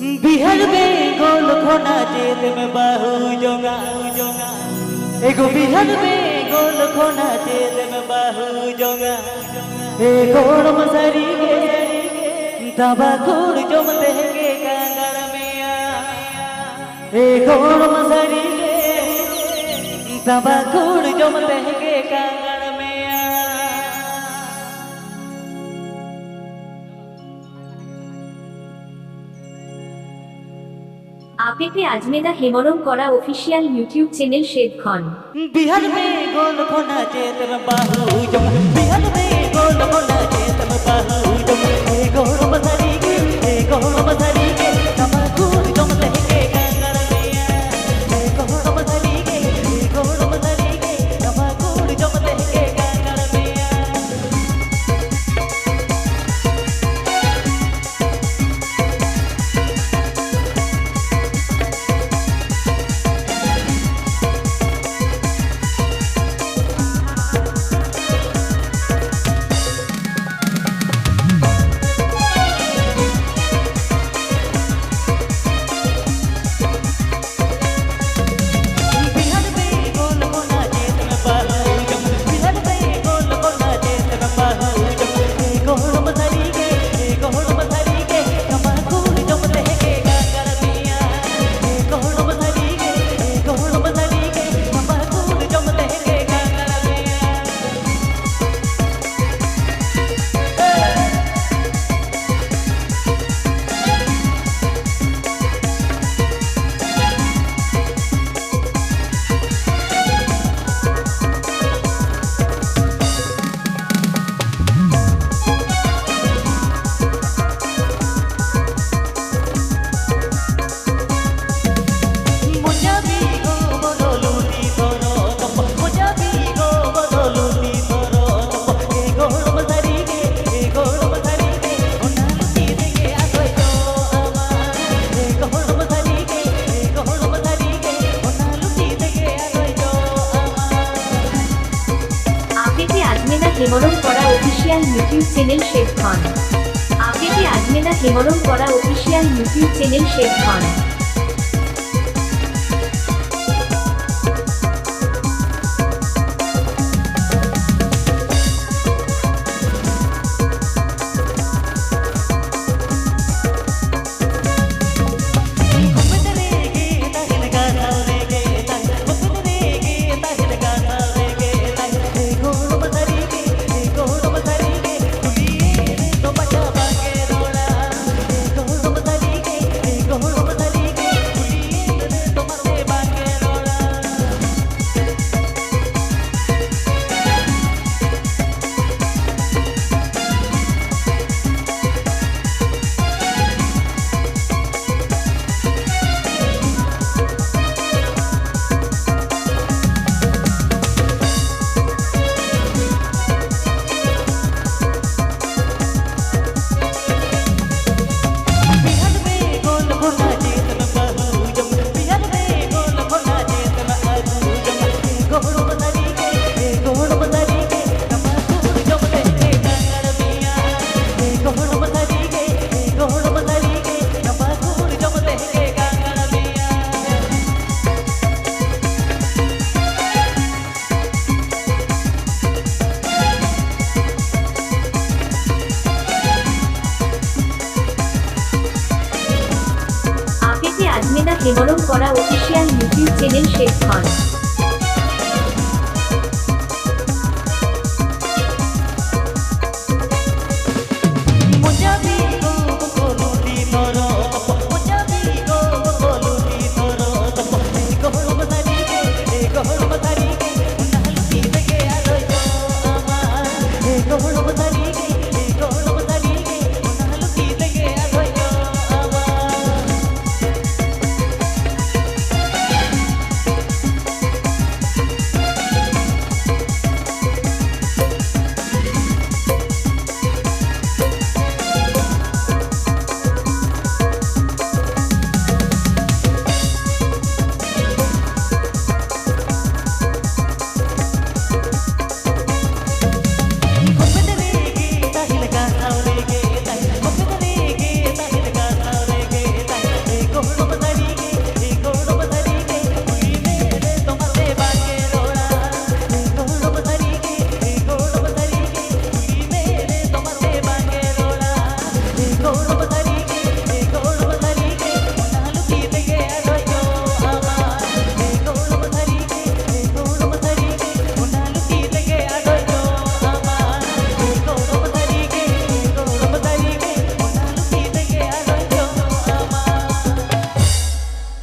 बिहर में गोल खोना चेत में बाहु जोगा जोगा एगो बिहर में गोल खोना चेत में बाहु जोगा एगो मसरी के दबा कोड़ जम देंगे कांगड़ में एगो मसरी के दबा कोड़ जम देंगे कांगड़ আপেপে আজমেদা হেমরম করা অফিসিয়াল ইউটিউব চ্যানেল শেদখন বিহার মে গোলকোনা চেতন বাহু বিহার মে চেতন বাহু। Official YouTube channel Sheikh Khan. আপনি কি আজমেনা হেমরম করা official YouTube channel Sheikh Khan? Hemrom করা অফিসিয়াল ইউটিউব চ্যানেল শেষ হন Oh.